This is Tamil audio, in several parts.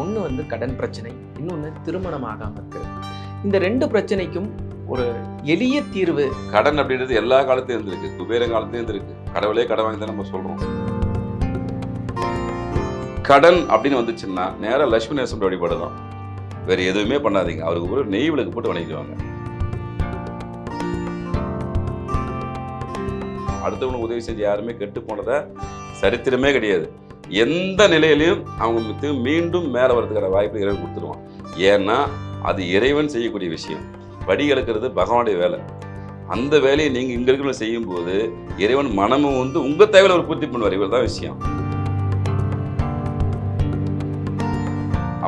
ஒன்று வந்து கடன் பிரச்சனை இன்னொன்று திருமணம் ஆகாமல் இருக்கிறது. இந்த ரெண்டு பிரச்சனைக்கும் ஒரு எளிய தீர்வு கடன் அப்படின்றது எல்லா காலத்தையும் இருந்திருக்கு. குபேர காலத்தையும் இருந்திருக்கு. கடவுளே கடன் வாங்கி தான் நம்ம சொல்றோம். கடன் அப்படின்னு வந்துச்சுன்னா நேரா லட்சுமி நேசம் வழிபாடு தான். வேற எதுவுமே பண்ணாதீங்க. அவருக்கு ஒரு நெய் விளக்கு போட்டு வணங்கிடுவாங்க. அடுத்தவனுக்கு உதவி செஞ்சு யாருமே கெட்டு போனதை சரித்திரமே கிடையாது. எந்த நிலையிலையும் அவங்க மீண்டும் மேலே வரதுக்கான வாய்ப்பு இறைவன் கொடுத்துருவான். ஏன்னா அது இறைவன் செய்யக்கூடிய விஷயம். படி எடுக்கிறது பகவானுடைய வேலை. அந்த வேலையை நீங்கள் இங்கே இருக்கிற செய்யும்போது இறைவன் மனமும் வந்து உங்கள் தேவையில் ஒரு பூர்த்தி பண்ணுவார். இவர் தான் விஷயம்.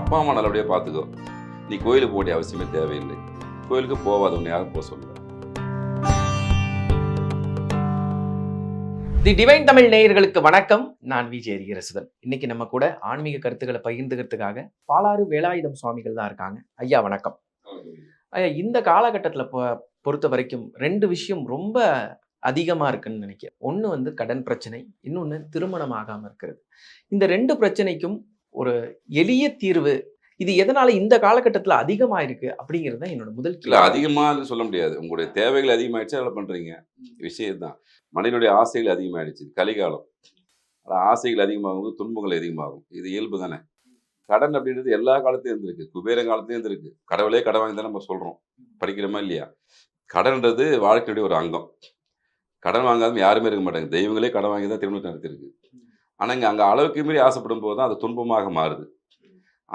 அப்பா அம்மா நல்லபடியாக பார்த்துக்கோ. நீ கோயிலுக்கு போக வேண்டிய அவசியமே தேவையில்லை. கோயிலுக்கு போகாத உன்னை யாரும் போக சொல்லுங்க தி டிவைன் தமிழ் நேயர்களுக்கு வணக்கம். நான் விஜய் அரிகரசுதன் இன்னைக்கு நம்ம கூட ஆன்மீக கருத்துக்களை பகிர்ந்துக்கிறதுக்காக பாலாறு வேலாயுதம் சுவாமிகள் தான் இருக்காங்க. ஐயா வணக்கம். ஐயா இந்த காலகட்டத்தில் பொறுத்த வரைக்கும் ரெண்டு விஷயம் ரொம்ப அதிகமாக இருக்குன்னு நினைக்கிறேன். ஒன்று வந்து கடன் பிரச்சனை இன்னொன்று திருமணம் ஆகாமல் இருக்கிறது. இந்த ரெண்டு பிரச்சனைக்கும் ஒரு எளிய தீர்வு இது எதனால இந்த காலகட்டத்தில் அதிகமாக இருக்கு அப்படிங்கிறது தான் என்னோட முதல் இல்லை. அதிகமாக சொல்ல முடியாது. உங்களுடைய தேவைகள் அதிகமாகிடுச்சு அதில் பண்ணுறீங்க விஷயம் தான் மனிதனுடைய ஆசைகள் அதிகமாகிடுச்சு கலிகாலம். ஆசைகள் அதிகமாகும்போது துன்பங்கள் அதிகமாகும். இது இயல்பு தானே. கடன் அப்படின்றது எல்லா காலத்தையும் இருந்திருக்கு. குபேர காலத்தையும் இருந்திருக்கு. கடவுளே கடன் வாங்கி தான் நம்ம சொல்கிறோம் படிக்கிறோமா இல்லையா? கடன்ன்றது வாழ்க்கையுடைய ஒரு அங்கம். கடன் வாங்காத யாருமே இருக்க மாட்டாங்க. தெய்வங்களே கடன் வாங்கி தான் திருமணம் நடத்திருக்கு ஆனால் இங்கே அங்கே அளவுக்கு மீறி ஆசைப்படும் போது தான் அது துன்பமாக மாறுது.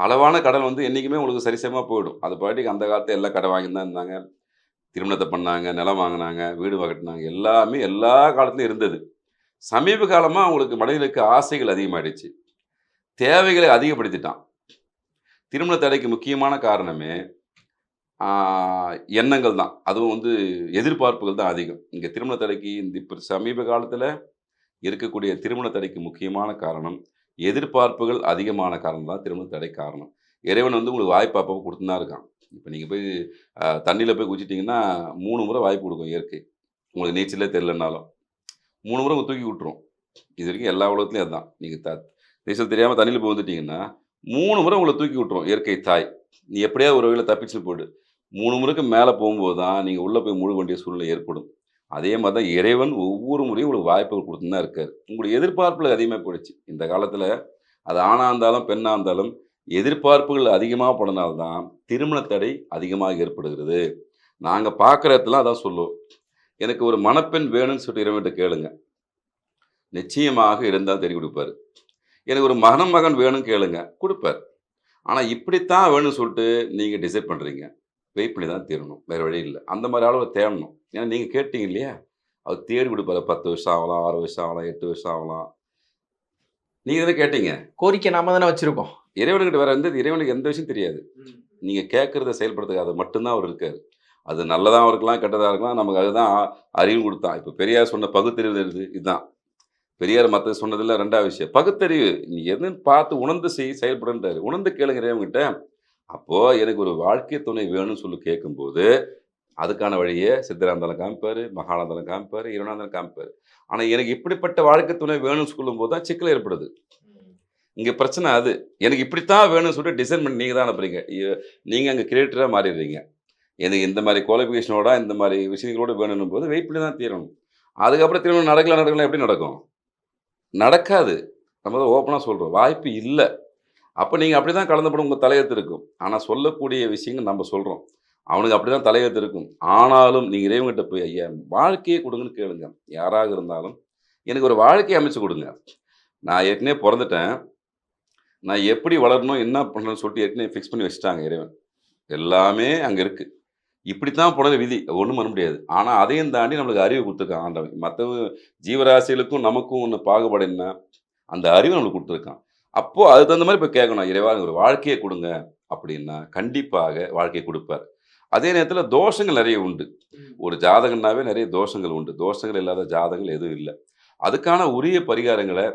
அளவான கடன் வந்து என்றைக்குமே உங்களுக்கு சரிசமமாக போயிடும். அது பாட்டிக்கு அந்த காலத்தில் எல்லா கடன் வாங்கி தான் இருந்தாங்க. திருமணத்தை பண்ணாங்க நிலம் வாங்கினாங்க வீடு கட்டினாங்க எல்லாமே எல்லா காலத்துலையும் இருந்தது. சமீப காலமாக அவங்களுக்கு மனிதனுக்கு ஆசைகள் அதிகமாயிடுச்சு. தேவைகளை அதிகப்படுத்திட்டான். திருமண தடைக்கு முக்கியமான காரணமே எண்ணங்கள் தான். அதுவும் வந்து எதிர்பார்ப்புகள் தான் அதிகம். இங்கே திருமண தடைக்கு இந்த இப்போ சமீப காலத்தில் இருக்கக்கூடிய திருமண தடைக்கு முக்கியமான காரணம் எதிர்பார்ப்புகள் அதிகமான காரணம் தான் திருமண தடை காரணம். இறைவன் வந்து உங்களுக்கு வாய்ப்பு அப்பப்போ கொடுத்துதான் இருக்கான். இப்போ நீங்கள் போய் தண்ணியில் போய் குச்சிட்டிங்கன்னா மூணு முறை வாய்ப்பு கொடுக்கும் இயற்கை. உங்களுக்கு நீச்சலே தெரிலனாலும் மூணு முறை தூக்கி விட்டுரும். இது வரைக்கும் எல்லா உலகத்துலையும் அதுதான். நீங்கள் த நீச்சல் தெரியாமல் தண்ணியில் போய் வந்துட்டிங்கன்னா மூணு முறை உங்களை தூக்கி விட்டுரும் இயற்கை தாய். நீ எப்படியாவது ஒரு வகையில் தப்பிச்சு போய்டு. மூணு முறைக்கு மேலே போகும்போது தான் நீங்கள் உள்ளே போய் முழு வேண்டிய சூழ்நிலை ஏற்படும். அதே மாதிரி தான் இறைவன் ஒவ்வொரு முறையும் உங்களுக்கு வாய்ப்புகள் கொடுத்துன்னு தான் இருக்கார். உங்களுடைய எதிர்பார்ப்புகள் அதிகமாக போயிடுச்சு. இந்த காலத்தில் அது ஆணாக இருந்தாலும் பெண்ணாக இருந்தாலும் எதிர்பார்ப்புகள் அதிகமாக போனனால்தான் திருமண தடை அதிகமாக ஏற்படுகிறது. நாங்கள் பார்க்குற இடத்துல அதான் சொல்லுவோம். எனக்கு ஒரு மணப்பெண் வேணும்னு சொல்லிட்டு இறைவன்கிட்ட கேளுங்க. நிச்சயமாக இருந்தால் தெரிய கொடுப்பாரு. எனக்கு ஒரு மகன் மகன் வேணும் கேளுங்க. கொடுப்பார். ஆனால் இப்படித்தான் வேணும்னு சொல்லிட்டு நீங்கள் டிசைட் பண்ணுறீங்க வெயிட் பண்ணி தான் தீரணும். வேறு வழி இல்லை. அந்த மாதிரி அளவு தேடணும். ஏன்னா நீங்கள் கேட்டீங்க இல்லையா? அவர் தேடி கொடுப்பாரு. பத்து வருஷம் ஆகலாம் ஆறு வருஷம் ஆகலாம் எட்டு வருஷம் ஆகலாம். நீங்கள் தானே கேட்டீங்க? கோரிக்கை நாம தானே வச்சிருக்கோம். இறைவனுக்கிட்ட வேற எந்த இறைவனுக்கு எந்த விஷயம் தெரியாது. நீங்கள் கேட்குறத செயல்படுத்துக்க அது மட்டும்தான் அவர் இருக்காரு. அது நல்லதாக இருக்கலாம் கெட்டதாக இருக்கலாம் நமக்கு அதுதான் அறிவு கொடுத்தான் இப்போ பெரியார் சொன்ன பகுத்தறிவு இதுதான். பெரியார் மற்ற சொன்னதில் ரெண்டாவது விஷயம். பகுத்தறிவு நீ எதுன்னு பார்த்து உணர்ந்து செய் செயல்படுன்றாரு. உணர்ந்து கேளுங்க இறைவன்கிட்ட. அப்போது எனக்கு ஒரு வாழ்க்கை துணை வேணும்னு சொல்லி கேட்கும்போது அதுக்கான வழியை சித்தராந்தாலும் காமிப்பார் மகானந்தாலும் காமிப்பார் இருவனாந்தாலும் காமிப்பார். ஆனால் எனக்கு இப்படிப்பட்ட வாழ்க்கை துணை வேணும்னு சொல்லும்போது தான் சிக்கல் ஏற்படுது. இங்கே பிரச்சனை அது. எனக்கு இப்படித்தான் வேணும்னு சொல்லிட்டு டிசைன் பண்ணி நீங்கள் தான் அனுப்புறீங்க. நீங்கள் அங்கே கிரியேட்டராக மாறிடுறீங்க. எனக்கு இந்த மாதிரி குவாலிஃபிகேஷனோட இந்த மாதிரி விஷயங்களோட வேணும்னும் போது வெயிட் பண்ணி தான் தீரணும். அதுக்கப்புறம் திரும்ப நடக்கல நடக்கலாம் எப்படி நடக்கும்? நடக்காது. நம்ம தான் ஓப்பனாக சொல்கிறோம் வாய்ப்பு இல்லை. அப்போ நீங்கள் அப்படி தான் கலந்துப்படும் உங்கள் தலையெழுத்து இருக்கும். ஆனால் சொல்லக்கூடிய விஷயங்கள் நம்ம சொல்கிறோம் அவனுக்கு அப்படி தான் தலையெழுத்து இருக்கும். ஆனாலும் நீங்கள் இறைவங்கிட்ட போய் ஐயா வாழ்க்கையை கொடுங்கன்னு கேளுங்க. யாராக இருந்தாலும் எனக்கு ஒரு வாழ்க்கையை அமைச்சு கொடுங்க. நான் ஏற்கனவே பிறந்துட்டேன். நான் எப்படி வளரணும் என்ன பண்ணணும்னு சொல்லிட்டு ஏற்கனவே ஃபிக்ஸ் பண்ணி வச்சுட்டாங்க இறைவன். எல்லாமே அங்கே இருக்குது இப்படித்தான் புடல விதி. ஒன்றும் பண்ண முடியாது. ஆனால் அதையும் தாண்டி நம்மளுக்கு அறிவு கொடுத்துருக்கான் ஆண்டவன். மற்ற ஜீவராசிகளுக்கும் நமக்கும் ஒன்று பாகுபாடு என்ன? அந்த அறிவு நம்மளுக்கு கொடுத்துருக்கான். அப்போது அதுக்கு தகுந்த மாதிரி இப்போ கேட்கணும். இறைவா ஒரு வாழ்க்கையை கொடுங்க. அப்படின்னா கண்டிப்பாக வாழ்க்கையை கொடுப்பார். அதே நேரத்தில் தோஷங்கள் நிறைய உண்டு. ஒரு ஜாதகம்னாவே நிறைய தோஷங்கள் உண்டு. தோஷங்கள் இல்லாத ஜாதகங்கள் எதுவும் இல்லை. அதுக்கான உரிய பரிகாரங்களை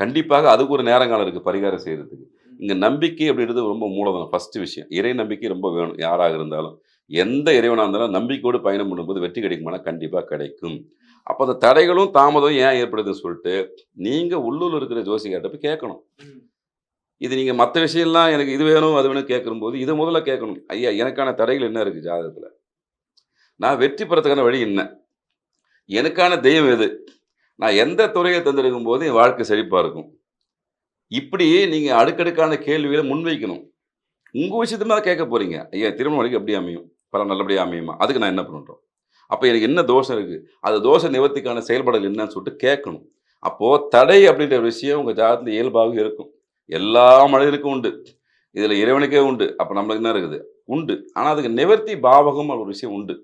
கண்டிப்பாக அதுக்கு ஒரு நேரங்காலம் இருக்குது பரிகாரம் செய்கிறதுக்கு இங்கே நம்பிக்கை அப்படின்றது ரொம்ப மூலதனம். ஃபர்ஸ்ட் விஷயம். இறை நம்பிக்கை ரொம்ப வேணும். யாராக இருந்தாலும். எந்த இறைவனாக இருந்தாலும் நம்பிக்கையோடு பயணம் பண்ணும்போது வெற்றி கிடைக்குமானா கண்டிப்பாக கிடைக்கும். அப்போ அந்த தடைகளும் தாமதம் ஏன் ஏற்படுதுன்னு சொல்லிட்டு நீங்கள் உள்ளூர் இருக்கிற ஜோசிகார்ட்ட போய் கேட்கணும். இது நீங்கள் மற்ற விஷயம்லாம் எனக்கு இது வேணும் அது வேணும் கேட்கும்போது இதை முதல்ல கேட்கணும். ஐயா எனக்கான தடைகள் என்ன இருக்குது ஜாதகத்தில்? நான் வெற்றி பெறத்துக்கான வழி என்ன? எனக்கான தெய்வம் எது? நான் எந்த துறையை தந்திருக்கும் போது என் வாழ்க்கை செழிப்பாக இருக்கும்? இப்படி நீங்கள் அடுக்கடுக்கான கேள்விகளை முன்வைக்கணும். உங்கள் விஷயத்துமா கேட்க போகிறீங்க ஐயா திருமண வழிக்கு எப்படி அமையும்? பல நல்லபடியாக அமையுமா? அதுக்கு நான் என்ன பண்ணுறோம்? அப்போ எனக்கு என்ன தோஷம் இருக்குது அது தோஷ நிவர்த்திக்கான செயல்பாடுகள் என்னன்னு சொல்லிட்டு கேட்கணும். அப்போது தடை அப்படின்ற விஷயம் உங்கள் ஜாதகத்தில் இயல்பாகவும் இருக்கும். எல்லா மனிதனுக்கும் உண்டு. இதில் இறைவனுக்கே உண்டு. அப்போ நம்மளுக்கு என்ன இருக்குது? உண்டு. ஆனால் அதுக்கு நிவர்த்தி பாவகம் ஒரு விஷயம் உண்டு.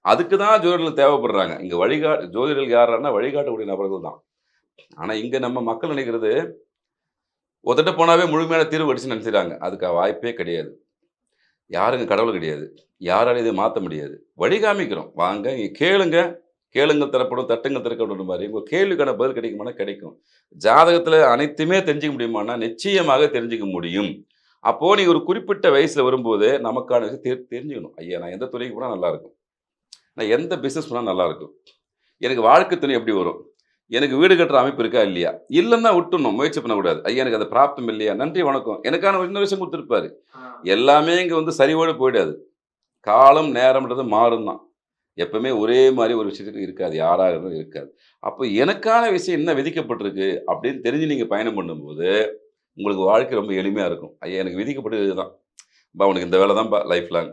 அதுக்கு தான் ஜோதிடர்கள் தேவைப்படுறாங்க. இங்கே வழிகா ஜோதிடர்கள் யாருன்னா வழிகாட்டக்கூடிய நபர்கள் தான். ஆனால் இங்கே நம்ம மக்கள் நினைக்கிறது ஒத்தட்ட போனாவே முழுமையான தீர்வு அடிச்சு நினைச்சிட்டாங்க அதுக்கு வாய்ப்பே கிடையாது. யாருங்க கடவுள் கிடையாது. யாராலும் இதை மாற்ற முடியாது. வழிகாமிக்கிறோம். வாங்க இங்கே கேளுங்க. கேளுங்கள் தரப்படும் தட்டுங்கள் திறக்கப்படும் மாதிரி உங்கள் கேள்விக்கான பதில் கிடைக்குமானா கிடைக்கும். ஜாதகத்தில் அனைத்துமே தெரிஞ்சுக்க முடியுமானா நிச்சயமாக தெரிஞ்சுக்க முடியும். அப்போது நீங்கள் ஒரு குறிப்பிட்ட வயசில் வரும்போது நமக்கான விஷயம் தெரி தெரிஞ்சுக்கணும். ஐயா நான் எந்த துறைக்கு போனால் நல்லாயிருக்கும் நான் எந்த பிஸ்னஸ் பண்ணால் நல்லாயிருக்கும் எனக்கு வாழ்க்கை துணை எப்படி வரும்? எனக்கு வீடு கட்டுற அமைப்பு இருக்கா இல்லையா? இல்லைன்னா விட்டுணும் முயற்சி பண்ணக்கூடாது. ஐயா எனக்கு அது பிராப்தம் இல்லையா? நன்றி வணக்கம். எனக்கான இன்னொரு விஷயம் கொடுத்துருப்பாரு. எல்லாமே இங்கே வந்து சரிவோடு போயிடாது. காலம் நேரம்ன்றது மாறும் தான் எப்பவுமே ஒரே மாதிரி ஒரு விஷயத்துக்கு இருக்காது யாராக இருந்தாலும் இருக்காது. அப்போ எனக்கான விஷயம் என்ன விதிக்கப்பட்டிருக்கு அப்படின்னு தெரிஞ்சு நீங்கள் பயணம் பண்ணும்போது உங்களுக்கு வாழ்க்கை ரொம்ப எளிமையாக இருக்கும். ஐயா எனக்கு விதிக்கப்பட்டது இதுதான். பா உனக்கு இந்த வேலை தான்ப்பா லைஃப் லாங்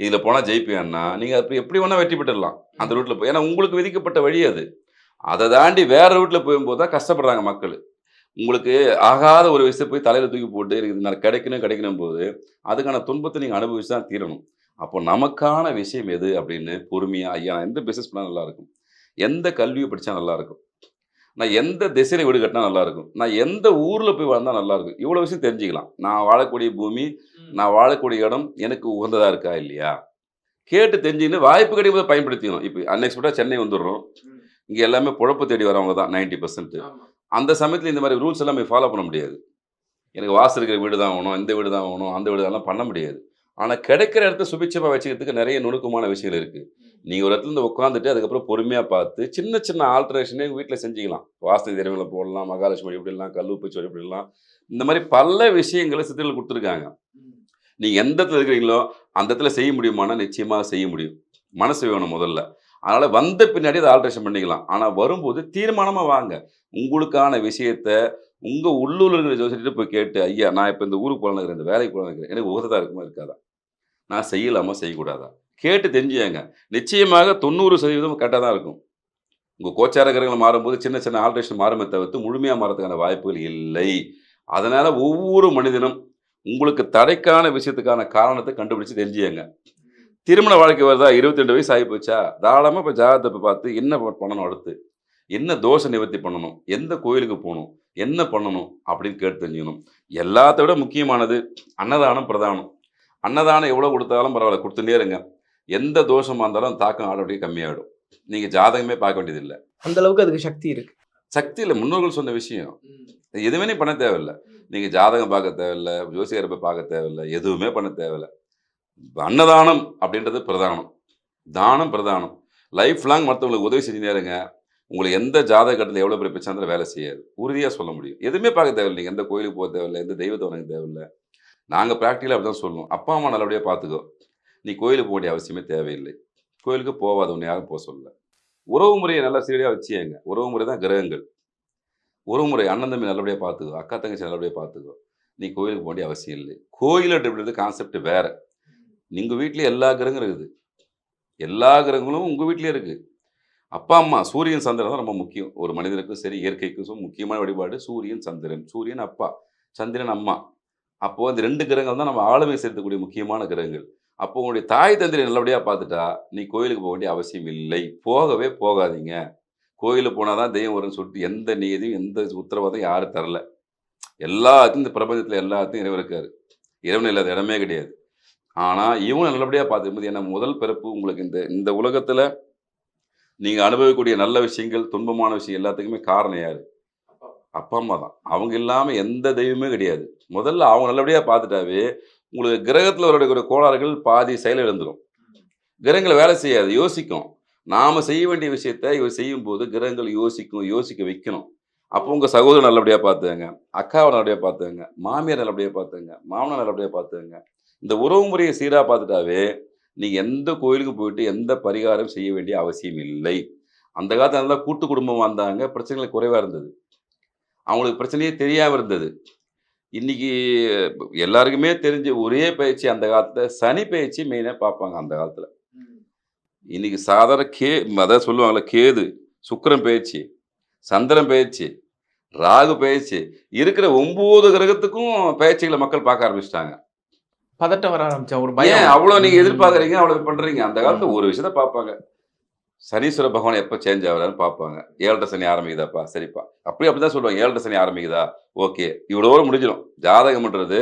இதில் போனால் ஜெயிப்பியான்னா நீங்கள் அப்படி எப்படி வேணால் வெற்றி பெற்றுடலாம். அந்த ரூட்டில் போய் ஏன்னா உங்களுக்கு விதிக்கப்பட்ட வழி அது. அதை தாண்டி வேற ரூட்டில் போகும்போது தான் கஷ்டப்படுறாங்க மக்கள். உங்களுக்கு ஆகாத ஒரு விஷயத்தை போய் தலையில் தூக்கி போட்டு எனக்கு நான் கிடைக்கணும் கிடைக்கணும் போது அதுக்கான துன்பத்தை நீங்கள் அனுபவிச்சு தான் தீரணும். அப்போ நமக்கான விஷயம் எது அப்படின்னு பொறுமையாக ஐயா நான் எந்த பிஸ்னஸ் பண்ணால் நல்லா இருக்கும் எந்த கல்வியை படித்தா நல்லா இருக்கும் நான் எந்த திசையில் வீடு கட்டினா நல்லா இருக்கும் நான் எந்த ஊரில் போய் வாழ்ந்தால் நல்லா இருக்கும் இவ்வளோ விஷயம் தெரிஞ்சுக்கலாம். நான் வாழக்கூடிய பூமி நான் வாழக்கூடிய இடம் எனக்கு உகந்ததாக இருக்கா இல்லையா? கேட்டு தெரிஞ்சுக்கின்னு வாய்ப்பு கிடைக்கும் போது பயன்படுத்திக்கணும். இப்போ அன்எக்ஸ்பெக்டாக சென்னை வந்துடுறோம். இங்கே எல்லாமே பொழப்பு தேடி வரவங்க தான் நைன்டி பர்சன்ட் அந்த சமயத்தில் இந்த மாதிரி ரூல்ஸ் எல்லாம் ஃபாலோ பண்ண முடியாது. எனக்கு வாசல் இருக்கிற வீடு தான் வேணும் இந்த வீடு தான் வேணும் அந்த வீடு எல்லாம் பண்ண முடியாது. ஆனால் கிடைக்கிற இடத்த சுபிட்சமாக வச்சுக்கிறதுக்கு நிறைய நுணுக்கமான விஷயங்கள் இருக்குது நீங்கள் ஒரு இடத்துல இருந்து உட்காந்துட்டு அதுக்கப்புறம் பொறுமையாக பார்த்து சின்ன சின்ன ஆல்ட்ரேஷனே வீட்டில் செஞ்சுக்கலாம். வாஸ்து தெரிவுகளை போடலாம் மகாலட்சுமி இப்படிலாம் கல்லூப்பச்சி இப்படிலாம் இந்த மாதிரி பல விஷயங்களை சித்திரில் கொடுத்துருக்காங்க. நீங்கள் எந்த இடத்துல இருக்கிறீங்களோ அந்த இடத்துல செய்ய முடியுமானா நிச்சயமாக செய்ய முடியும். மனசு வேணும் முதல்ல. அதனால் வந்த பின்னாடி அதை ஆல்ட்ரேஷன் பண்ணிக்கலாம். ஆனால் வரும்போது தீர்மானமாக வாங்க. உங்களுக்கான விஷயத்த உங்கள் உள்ளூரில் இருக்கிற ஜோசிட்டு போய் கேட்டு ஐயா நான் இப்போ இந்த ஊருக்கு போகலான்னு இந்த வேலைக்கு போகலான்னு எனக்கு உகததாக இருக்குமா இருக்காதா? நான் செய்யலாமா செய்யக்கூடாதா? கேட்டு தெரிஞ்சுங்க நிச்சயமாக தொண்ணூறு சதவீதம் கரெக்டாக தான் இருக்கும். உங்கள் கோச்சாரகரங்கள் மாறும்போது சின்ன சின்ன ஆல்ட்ரேஷன் மாறுமே தவிர்த்து முழுமையாக மாறதுக்கான வாய்ப்புகள் இல்லை. அதனால் ஒவ்வொரு மனிதனும் உங்களுக்கு தடைக்கான விஷயத்துக்கான காரணத்தை கண்டுபிடிச்சு தெரிஞ்சுங்க திருமண வாழ்க்கை வருதா? இருபத்தி ரெண்டு வயசு ஆகி போச்சா? தாராளமாக இப்போ ஜாதகத்தை பார்த்து என்ன பண்ணணும் அடுத்து? என்ன தோஷ நிவர்த்தி பண்ணணும்? எந்த கோயிலுக்கு போகணும்? என்ன பண்ணணும்? அப்படின்னு கேட்டு தெரிஞ்சுக்கணும். எல்லாத்த விட முக்கியமானது அன்னதானம் பிரதானம். அன்னதானம் எவ்வளோ கொடுத்தாலும் பரவாயில்ல கொடுத்துட்டே இருங்க. எந்த தோஷமாக இருந்தாலும் தாக்கம் ஆட்டோமேட்டிக் கம்மியாகிடும் நீங்கள் ஜாதகமே பார்க்க வேண்டியதில்லை. அந்த அளவுக்கு அதுக்கு சக்தி இருக்கு. சக்தி இல்லை முன்னோர்கள் சொன்ன விஷயம். எதுவுமே நீ பண்ண தேவையில்லை. நீங்கள் ஜாதகம் பார்க்க தேவையில்லை ஜோசியரை போய் பார்க்க தேவையில்லை எதுவுமே பண்ண தேவையில்லை. அன்னதானம் அப்படின்றது பிரதானம். தானம் பிரதானம். லைஃப் லாங் மற்றவங்களுக்கு உதவி செஞ்சுட்டே இருங்க. உங்களுக்கு எந்த ஜாதக கட்டத்தில் எவ்வளோ பெரிய பிரச்சனை வேலை செய்யாது. உறுதியாக சொல்ல முடியும். எதுவுமே பார்க்க தேவையில்லை. நீங்கள் எந்த கோயிலுக்கு போக தேவையில்லை எந்த தெய்வத்தை வணங்க தேவையில்லை. நாங்கள் ப்ராக்டிக்கலாக அப்படி தான் சொல்லுவோம். அப்பா அம்மா நல்லபடியாக பார்த்துக்கோ. நீ கோயிலுக்கு போக வேண்டிய அவசியமே தேவையில்லை. கோயிலுக்கு போகாத ஒன்று யாரும் போக சொல்லல. உறவு முறையை நல்லா சீரடியாக வச்சுங்க உறவு முறை தான் கிரகங்கள். உறவு முறை அண்ணன் தம்பி நல்லபடியாக பார்த்துக்கோ. அக்கா தங்கச்சி நல்லபடியாக பார்த்துக்கோ. நீ கோயிலுக்கு போக வேண்டிய அவசியம் இல்லை. கோயில் அப்படின்றது கான்செப்ட் வேறு. நீங்கள் வீட்லேயே எல்லா கிரகங்களும் இருக்குது. எல்லா கிரகங்களும் உங்கள் வீட்லேயே இருக்குது அப்பா அம்மா சூரியன் சந்திரன் தான் ரொம்ப முக்கியம். ஒரு மனிதனுக்கும் சரி இயற்கைக்கும் முக்கியமான வழிபாடு சூரியன் சந்திரன். சூரியன் அப்பா சந்திரன் அம்மா. அப்போது அந்த ரெண்டு கிரகங்கள் தான் நம்ம ஆளுமை செலுத்தக்கூடிய முக்கியமான கிரகங்கள். அப்போ உங்களுடைய தாய் தந்திரி நல்லபடியாக பார்த்துட்டா நீ கோயிலுக்கு போக வேண்டிய அவசியம் இல்லை. போகவே போகாதீங்க. கோயிலுக்கு போனால் தான் தெய்வம் வரும்னு சொல்லிட்டு எந்த நீதியும் எந்த உத்தரவாதம் யாரும் தரல. எல்லாத்தையும் இந்த பிரபஞ்சத்தில் எல்லாத்தையும் இறைவன் இருக்காரு. இறைவன் இல்லாத இடமே கிடையாது. ஆனால் இவங்க நல்லபடியாக பார்த்துக்கும்போது ஏன்னா முதல் பிறப்பு உங்களுக்கு இந்த இந்த உலகத்தில் நீங்கள் அனுபவிக்கக்கூடிய நல்ல விஷயங்கள் துன்பமான விஷயம் எல்லாத்துக்குமே காரணம் யார்? அப்பா அம்மா தான். அவங்க இல்லாமல் எந்த தெய்வமே கிடையாது. முதல்ல அவங்க நல்லபடியாக பார்த்துட்டாவே உங்களுக்கு கிரகத்தில் வரக்கூடிய கோளாறுகள் பாதி செயல் எழுந்துடும் கிரகங்கள் வேலை செய்யாது யோசிக்கும். நாம் செய்ய வேண்டிய விஷயத்த இவர் செய்யும்போது கிரகங்கள் யோசிக்கும் யோசிக்க வைக்கணும். அப்போ உங்கள் சகோதரன் நல்லபடியாக பார்த்துங்க அக்காவை நல்லபடியாக பார்த்துங்க மாமியார் நல்லபடியாக பார்த்துங்க மாமனார் நல்லபடியாக பார்த்துங்க இந்த உறவு முறையை சீராக பார்த்துட்டாவே நீங்கள் எந்த கோயிலுக்கு போயிட்டு எந்த பரிகாரம் செய்ய வேண்டிய அவசியம் இல்லை. அந்த காலத்தில் நல்லா கூட்டு குடும்பம் வந்தாங்க பிரச்சனைகள் குறைவாக இருந்தது. அவங்களுக்கு பிரச்சனையே தெரியாமல் இருந்தது. இன்னைக்கு எல்லாருக்குமே தெரிஞ்ச ஒரே பயிற்சி அந்த காலத்தில் சனி பயிற்சி மெயினாக பார்ப்பாங்க அந்த காலத்தில். இன்னைக்கு சாதாரண கே அதான் சொல்லுவாங்கல்ல கேது சுக்கிரன் பயிற்சி சந்திரன் பயிற்சி ராகு பயிற்சி இருக்கிற ஒன்பது கிரகத்துக்கும் பயிற்சிகளை மக்கள் பார்க்க ஆரம்பிச்சிட்டாங்க. பதட்டம் வர ஆரம்பிச்சா ஒரு பயம். அவ்வளோ நீங்க எதிர்பார்க்குறீங்க அவ்வளோ பண்றீங்க? அந்த காலத்துல ஒரு விஷயத்த பார்ப்பாங்க. சனீஸ்வர பகவான் எப்போ சேஞ்ச் ஆகிறான்னு பார்ப்பாங்க. ஏழரை சனி ஆரம்பிக்குதாப்பா? சரிப்பா. அப்படி தான் சொல்லுவாங்க. ஏழரை சனி ஆரம்பிக்குதா? ஓகே. இவ்வளோட முடிஞ்சிடும். ஜாதகம்ன்றது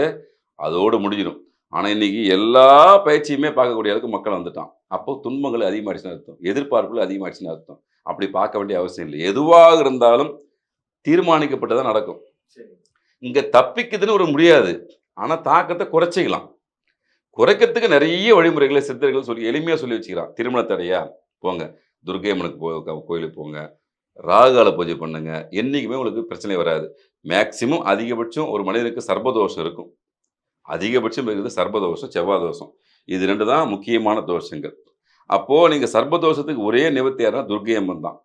அதோடு முடிஞ்சிடும். ஆனா இன்னைக்கு எல்லா பயிற்சியுமே பார்க்கக்கூடிய அளவுக்கு மக்கள் வந்துட்டான். அப்போ துன்பங்கள் அதிகமாகிடுச்சுன்னு அர்த்தம். எதிர்பார்ப்புகள் அதிகமாகிடுச்சுன்னு அர்த்தம். அப்படி பார்க்க வேண்டிய அவசியம் இல்லை. எதுவாக இருந்தாலும் தீர்மானிக்கப்பட்டதான் நடக்கும். இங்க தப்பிக்குதுன்னு ஒரு முடியாது. ஆனா தாக்கத்தை குறைச்சிக்கலாம். குறைக்கிறதுக்கு நிறைய வழிமுறைகளை சித்தர்கள் சொல்லி எளிமையா சொல்லி வச்சுக்கிறான். திருமண தடையா போங்க. துர்கையம்மனுக்கு போ கோயிலுக்கு போங்க. ராகுகால பூஜை பண்ணுங்க. என்றைக்குமே உங்களுக்கு பிரச்சனை வராது. மேக்சிமம் அதிகபட்சம் ஒரு மனிதனுக்கு சர்பதோஷம் இருக்கும். அதிகபட்சம் இருக்குது சர்பதோஷம் செவ்வாய் தோஷம் இது ரெண்டு தான் முக்கியமான தோஷங்கள். அப்போது நீங்கள் சர்பதோஷத்துக்கு ஒரே நிவர்த்தி யாருன்னா அம்மன் தான்.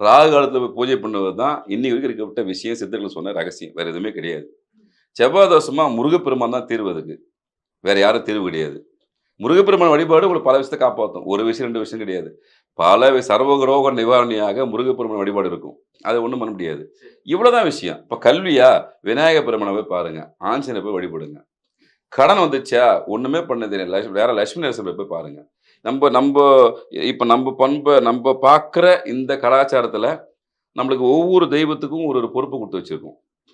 ராகு காலத்தில் போய் பூஜை பண்ணுவது தான் இன்னி வரைக்கும் இருக்கப்பட்ட விஷயம் சித்தர்கள் சொன்ன ரகசியம். வேறு எதுவுமே கிடையாது. செவ்வாய் தோஷமாக முருகப்பெருமான் தான் தீர்வு அதுக்கு வேறு யாரும் தீர்வு கிடையாது. முருகப்பெருமான் வழிபாடு உங்களுக்கு பல விஷயத்தை காப்பாற்றும் ஒரு விஷயம் ரெண்டு விஷயம் கிடையாது. பல வி- நிவாரணியாக முருகப்பெருமான் வழிபாடு இருக்கும். அதை ஒன்றும் பண்ண முடியாது. இவ்வளவுதான் விஷயம். இப்போ கல்வியா? விநாயக பெருமானை போய் பாருங்க. ஆஞ்சனை போய் வழிபடுங்க. கடன் வந்துச்சா? ஒண்ணுமே பண்ணது இல்லை. வேற லட்சுமி நரசிம்மரை போய் பாருங்க. நம்ம நம்ம இப்போ நம்ம பண்பை நம்ம பார்க்குற இந்த கலாச்சாரத்துல நம்மளுக்கு ஒவ்வொரு தெய்வத்துக்கும் ஒரு ஒரு பொறுப்பு கொடுத்து வச்சிருக்கோம்.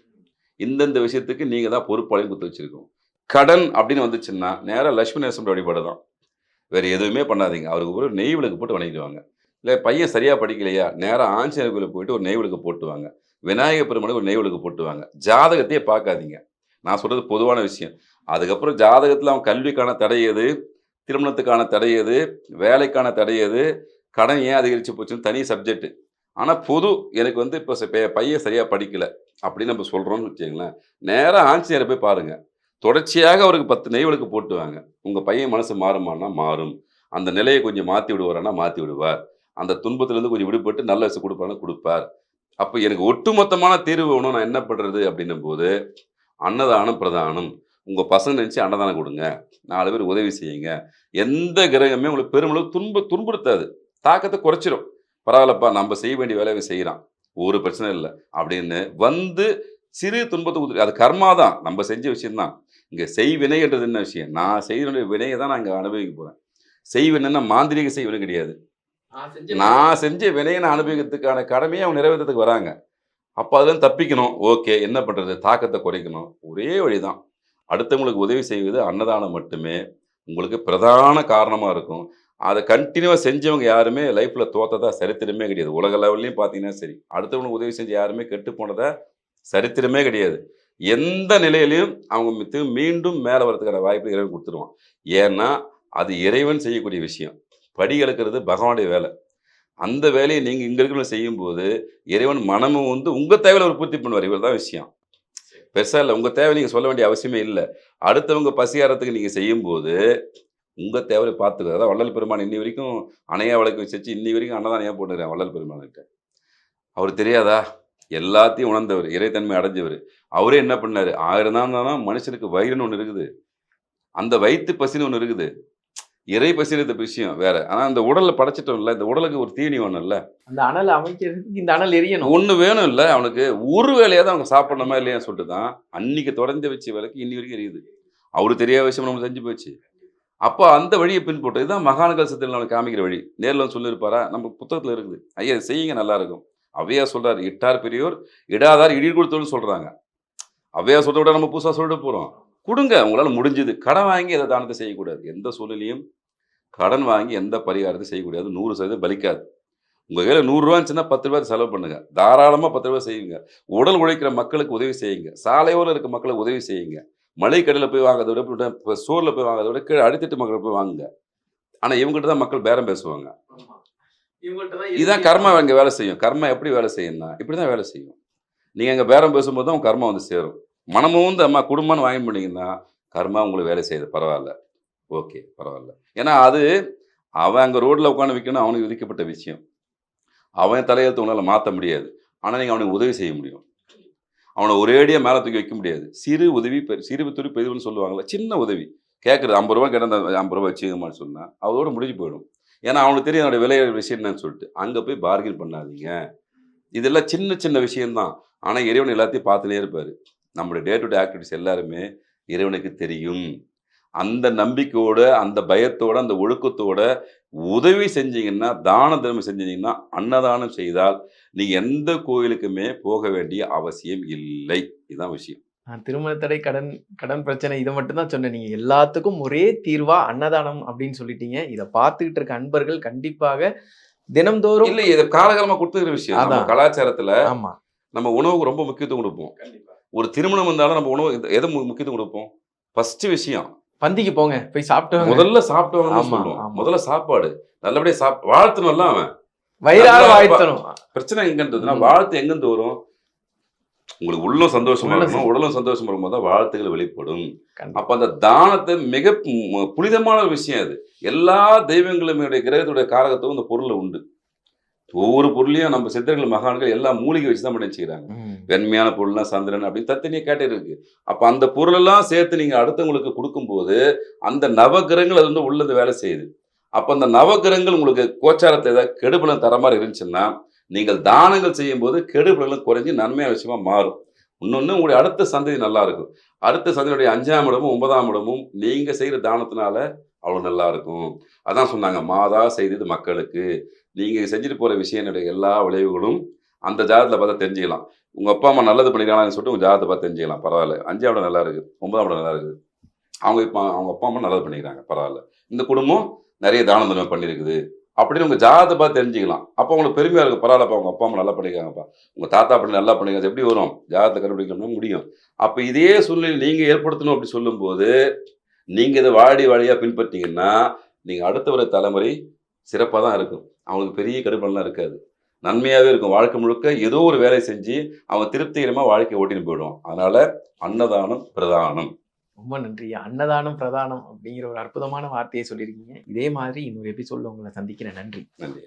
இந்தந்த விஷயத்துக்கு நீங்க தான் பொறுப்பாளையும் கொடுத்து வச்சிருக்கோம். கடன் அப்படின்னு வந்துச்சுன்னா நேராக லட்சுமி நரசிம்மர் வழிபாடு தான் வேறு எதுவுமே பண்ணாதீங்க. அவருக்கு ஒரு நெய் விளக்கு போட்டு வணங்கிடுவாங்க. இல்லை பையன் சரியாக படிக்கலையா? நேராக ஆஞ்சநேயர் கோயிலுக்கு போயிட்டு ஒரு நெய் விளக்கு போட்டுவாங்க. விநாயகர் பெருமானுக்கு ஒரு நெய் விளக்கு போட்டுவாங்க. ஜாதகத்தையே பார்க்காதீங்க. நான் சொல்கிறது பொதுவான விஷயம். அதுக்கப்புறம் ஜாதகத்தில் அவன் கல்விக்கான தடை எது? திருமணத்துக்கான தடை எது? வேலைக்கான தடை எது? கடன் ஏன் அதிகரித்து போச்சுன்னு தனி சப்ஜெக்ட் ஆனால் பொது எனக்கு வந்து இப்போ பையன் சரியாக படிக்கலை அப்படின்னு நம்ம சொல்கிறோம்னு வச்சுங்களேன் நேராக ஆஞ்சநேயரை போய் பாருங்கள் தொடர்ச்சியாக அவருக்கு பத்து நெய்வலுக்கு போட்டுவாங்க. உங்கள் பையன் மனசு மாறுமானா மாறும். அந்த நிலையை கொஞ்சம் மாற்றி விடுவாரன்னா மாற்றி விடுவார். அந்த துன்பத்திலேருந்து கொஞ்சம் விடுபட்டு நல்ல விஷயம் கொடுப்பாருன்னா கொடுப்பார். அப்போ எனக்கு ஒட்டுமொத்தமான தீர்வு வேணும் நான் என்ன பண்ணுறது அப்படின்னும் போது அன்னதானம் பிரதானம். உங்கள் பசங்க நினச்சி அன்னதானம் கொடுங்க. நாலு பேர் உதவி செய்யுங்க. எந்த கிரகமே உங்களுக்கு பெருமளவு துன்ப துன்புறுத்தாது. தாக்கத்தை குறைச்சிரும். பரவாயில்லப்பா நம்ம செய்ய வேண்டிய வேலையை செய்கிறான் ஒரு பிரச்சனை இல்லை. அப்படின்னு வந்து சிறு துன்பத்தை கொடுத்து அது கர்மா தான். நம்ம செஞ்ச விஷயம்தான். இங்கே செய்வினைன்றது என்ன விஷயம்? நான் செய்ய வினையை தான் நான் இங்கே அனுபவிக்க போகிறேன் செய்வினைன்னா மாந்திரிக செய்வினை கிடையாது. நான் செஞ்ச வினையை நான் அனுபவிக்கிறதுக்கான கடமையை அவங்க நிறைவேற்றத்துக்கு வராங்க. அப்போ அதுலேருந்து தப்பிக்கணும். ஓகே என்ன பண்ணுறது தாக்கத்தை குறைக்கணும். ஒரே வழிதான். அடுத்தவங்களுக்கு உதவி செய்வது அன்னதானம் மட்டுமே. உங்களுக்கு பிரதான காரணமாக இருக்கும். அதை கண்டினியூவாக செஞ்சவங்க யாருமே லைஃப்பில் தோத்ததா சரித்திரமே கிடையாது. உலக லெவல்லையும் பார்த்தீங்கன்னா சரி. அடுத்தவங்களுக்கு உதவி செஞ்ச யாருமே கெட்டு போனதா சரித்திரமே கிடையாது. எந்த நிலையிலையும் அவங்க மித்து- மீண்டும் மேலே வரதுக்கான வாய்ப்பு இறைவன் கொடுத்துருவான். ஏன்னா அது இறைவன் செய்யக்கூடிய விஷயம். படி எடுக்கிறது பகவானுடைய வேலை. அந்த வேலையை நீங்கள் இங்கே இருக்கிற செய்யும்போது இறைவன் மனமும் வந்து உங்கள் தேவையில் ஒரு பூர்த்தி பண்ணுவார். இவர் தான் விஷயம். பெருசாக இல்லை. உங்கள் தேவை நீங்கள் சொல்ல வேண்டிய அவசியமே இல்லை. அடுத்தவங்க பசியாரத்துக்கு நீங்கள் செய்யும்போது உங்கள் தேவையை பார்த்துக்கு. அதான் வள்ளல் பெருமான் இன்னி வரைக்கும் அணையா வழக்கு வச்சு இன்னி வரைக்கும் அன்னதானம் ஏன் போட்டுக்கிறேன் வள்ளல் பெருமான்கிட்ட. அவர் தெரியாதா? எல்லாத்தையும் உணர்ந்தவர் இறைத்தன்மை அடைஞ்சவர். அவரே என்ன பண்ணாரு? ஆயிரம் தான் தானா மனுஷனுக்கு வயிறுன்னு ஒன்று இருக்குது. அந்த வயிற்று பசின்னு ஒன்று இருக்குது. இறை பசின்றது விஷயம் வேற. ஆனா இந்த உடல்ல படைச்சிட்டோம்ல இந்த உடலுக்கு ஒரு தீனி வேணும்ல அந்த அனல் அமைக்கிறதுக்கு இந்த அனல் எரியணும். ஒண்ணு வேணும் இல்ல அவனுக்கு. ஒரு வேலையாவது அவங்க சாப்பிடணுமா இல்லையா சொல்லிட்டு தான் அன்னைக்கு தொடர்ந்து வச்ச வேலைக்கு இன்னி வரைக்கும் எரியுது. அவரு தெரியாத விஷயம் நம்ம செஞ்சு போச்சு. அப்போ அந்த வழியை பின்பற்ற இதுதான் மகானகல் சித்திரம் நமக்கு காமிக்கிற வழி. நேர்ல வந்து சொல்லியிருப்பாரா? நம்ம புத்தகத்துல இருக்குது. ஐயா செய்யுங்க நல்லா இருக்கும். அவையா சொல்றாரு இட்டார் பெரியோர் இடாதார் இடி கொடுத்தோன்னு சொல்றாங்க. அவையா சொல்றத விட நம்ம புதுசா சொல்லிட்டு போறோம். கொடுங்க உங்களால முடிஞ்சது. கடன் வாங்கி எதை தானத்தை செய்யக்கூடாது? எந்த சூழ்நிலையும் கடன் வாங்கி எந்த பரிகாரத்தையும் செய்யக்கூடாது. நூறு சதவீதம் பலிக்காது. உங்க கையில் நூறுரூவா இருந்துச்சுன்னா பத்து ரூபாய் செலவு பண்ணுங்க. தாராளமாக பத்து ரூபாய் செய்யுங்க. உடல் உழைக்கிற மக்களுக்கு உதவி செய்யுங்க. சாலையோரில் இருக்க மக்களுக்கு உதவி செய்யுங்க. மலை கடையில் போய் வாங்குறத விட இப்போ சோரில் போய் வாங்குறத விட கீழே அடித்தட்டு மக்கள் போய் வாங்குங்க. ஆனால் இவங்ககிட்ட தான் மக்கள் பேரம் பேசுவாங்க. இதுதான் கர்மா இங்கே வேலை செய்யும். கர்மா எப்படி வேலை செய்யும்னா இப்படி தான் வேலை செய்யும். நீங்கள் அங்கே பேரம் பேசும்போது தான் கர்மா வந்து சேரும். மனமும் வந்து அம்மா குடும்பம்னு வாங்கி பண்ணீங்கன்னா கர்மா உங்களுக்கு வேலை செய்யுது. பரவாயில்ல. ஓகே பரவாயில்ல. ஏன்னா அது அவன் அங்கே ரோட்டில் உட்காந்து விற்கணும் அவனுக்கு விதிக்கப்பட்ட விஷயம். அவன் தலையெழுத்து உங்களால் மாற்ற முடியாது. ஆனால் நீங்கள் அவனுக்கு உதவி செய்ய முடியும். அவனை ஒரேடியாக மேலே தூக்கி வைக்க முடியாது. சிறு உதவி சிறு துரு பெரிதுன்னு சொல்லுவாங்கல்ல சின்ன உதவி. கேட்குறது ஐம்பது ரூபா கேட்டால் ஐம்பது ரூபா வச்சுக்கமான்னு சொன்னால் அதோட முடிஞ்சு போயிடும். ஏன்னா அவனுக்கு தெரியும் அதோட விலை விஷயம் என்னன்னு சொல்லிட்டு. அங்கே போய் பார்கின் பண்ணாதீங்க. இதெல்லாம் சின்ன சின்ன விஷயம்தான். ஆனால் இறைவன் எல்லாத்தையும் பார்த்துனே இருப்பார். நம்மளுடைய டே டு டே ஆக்டிவிட்டிஸ் எல்லாருமே இறைவனுக்கு தெரியும். அந்த நம்பிக்கையோட அந்த பயத்தோட அந்த ஒழுக்கத்தோட உதவி செஞ்சீங்கன்னா தான தர்மம் செஞ்சீங்கன்னா அன்னதானம் செய்தால் நீங்கள் எந்த கோயிலுக்குமே போக வேண்டிய அவசியம் இல்லை. இதுதான் விஷயம். நான் திருமண தடை கடன் கடன் பிரச்சனை இதை மட்டும் தான் சொன்னேன். நீங்க எல்லாத்துக்கும் ஒரே தீர்வா அன்னதானம் அப்படின்னு சொல்லிட்டீங்க. இதை பார்த்துக்கிட்டு இருக்க அன்பர்கள் கண்டிப்பாக தினம்தோறும் இல்ல இது காலகாலமா கொடுத்துக்கிற விஷயம். நம்ம அதான். கலாச்சாரத்துல ஆமா. நம்ம உணவுக்கு ரொம்ப முக்கியத்துவம் கொடுப்போம். ஒரு திருமணம் வந்தாலும் நம்ம உணவு எது- முக்கியத்துவம் கொடுப்போம்? ஃபர்ஸ்ட் விஷயம். பந்திக்கு போங்க போய் சாப்பிட்டு. முதல்ல சொல்லுவோம். ஆமா. முதல்ல சாப்பாடு. நல்லபடியா சாப் வாழ்த்தணும்ல அவன். வயிறார வாழ்த்தணும் பிரச்சனை எங்கன்றதுன்னா. வாழ்த்து எங்கிருந்து வரும் உங்களுக்கு உள்ளம் சந்தோஷமா உள்ள இருக்கணும் உடலும் சந்தோஷமா இருக்கும்போது தான் வாழ்த்துகள் வெளிப்படும். அப்ப அந்த தானத்தை மிக புனிதமான ஒரு விஷயம் அது. எல்லா தெய்வங்களுடைய கிரகத்துடைய காரகத்துவம் இந்த பொருள்ல உண்டு. ஒவ்வொரு பொருளையும் நம்ம சித்தர்கள் மகான்கள் எல்லா மூலிகை வச்சு தான் பண்ணி வச்சுக்கிறாங்க. வெண்மையான பொருள்னா சந்திரன் அப்படின்னு தத்தனியே கேட்டே இருக்கு அப்ப அந்த பொருளெல்லாம் சேர்த்து நீங்க அடுத்தவங்களுக்கு கொடுக்கும்போது அந்த நவகிரகங்கள் அது வந்து உள்ளது வேலை செய்யுது. அப்ப அந்த நவகிரகங்கள் உங்களுக்கு கோச்சாரத்தை ஏதாவது கெடுபலம் தர மாதிரி இருந்துச்சுன்னா நீங்கள் தானங்கள் செய்யும் போது குறைஞ்சி நன்மையாக நன்மையான விஷயமா மாறும். இன்னொன்று உங்களுடைய அடுத்த சந்ததி நல்லா இருக்கும். அடுத்த சந்ததியுடைய அஞ்சாம் இடமும் ஒன்பதாம் இடமும் நீங்கள் செய்கிற தானத்தினால அவ்வளோ நல்லா இருக்கும். அதான் சொன்னாங்க மாதா செய்தது மக்களுக்கு. நீங்கள் செஞ்சுட்டு போகிற விஷயனுடைய எல்லா விளைவுகளும் அந்த ஜாதகத்தில் பார்த்தா தெரிஞ்சுக்கலாம். உங்கள் அப்பா அம்மா நல்லது பண்ணிக்கிறாங்கன்னு சொல்லிட்டு உங்கள் ஜாதகத்தை பார்த்து தெரிஞ்சுக்கலாம். பரவாயில்ல. அஞ்சாம் இடம் நல்லா இருக்குது. ஒன்பதாம் இடம் நல்லா இருக்குது. அவங்க இப்போ அவங்க அப்பா அம்மா நல்லது பண்ணிக்கிறாங்க. பரவாயில்ல. இந்த குடும்பம் நிறைய தான தர்மம் பண்ணியிருக்குது. அப்படின்னு உங்க ஜாதகத்தை பார்த்து தெரிஞ்சுக்கலாம். அப்போ உங்களுக்கு பெருமையாக இருக்கும் பரவாயில்லப்பா உங்க அப்பா அம்மா நல்லா பண்ணிக்காங்கப்பா உங்க தாத்தா அப்படி நல்லா பண்ணிக்காங்க எப்படி வரும்? ஜாதகத்தை கண்டுபிடிக்கணும்னா முடியும். அப்போ இதே சூழ்நிலை நீங்கள் ஏற்படுத்தணும் அப்படி சொல்லும்போது நீங்கள் இதை வாடி வாடியாக பின்பற்றிங்கன்னா நீங்கள் அடுத்த வர தலைமுறை சிறப்பாக தான் இருக்கும். அவங்களுக்கு பெரிய கடுப்பெல்லாம் இருக்காது. நன்மையாகவே இருக்கும். வாழ்க்கை முழுக்க ஏதோ ஒரு வேலையை செஞ்சு அவன் திருப்திகரமாக வாழ்க்கை ஓட்டின்னு போயிடுவான் அதனால் அன்னதானம் பிரதானம். ரொம்ப நன்றி. அன்னதானம் பிரதானம் அப்படிங்கிற ஒரு அற்புதமான வார்த்தையை சொல்லியிருக்கீங்க. இதே மாதிரி இன்னொரு எபிசோட்ல உங்களை சந்திக்கிறேன். நன்றி. நன்றி.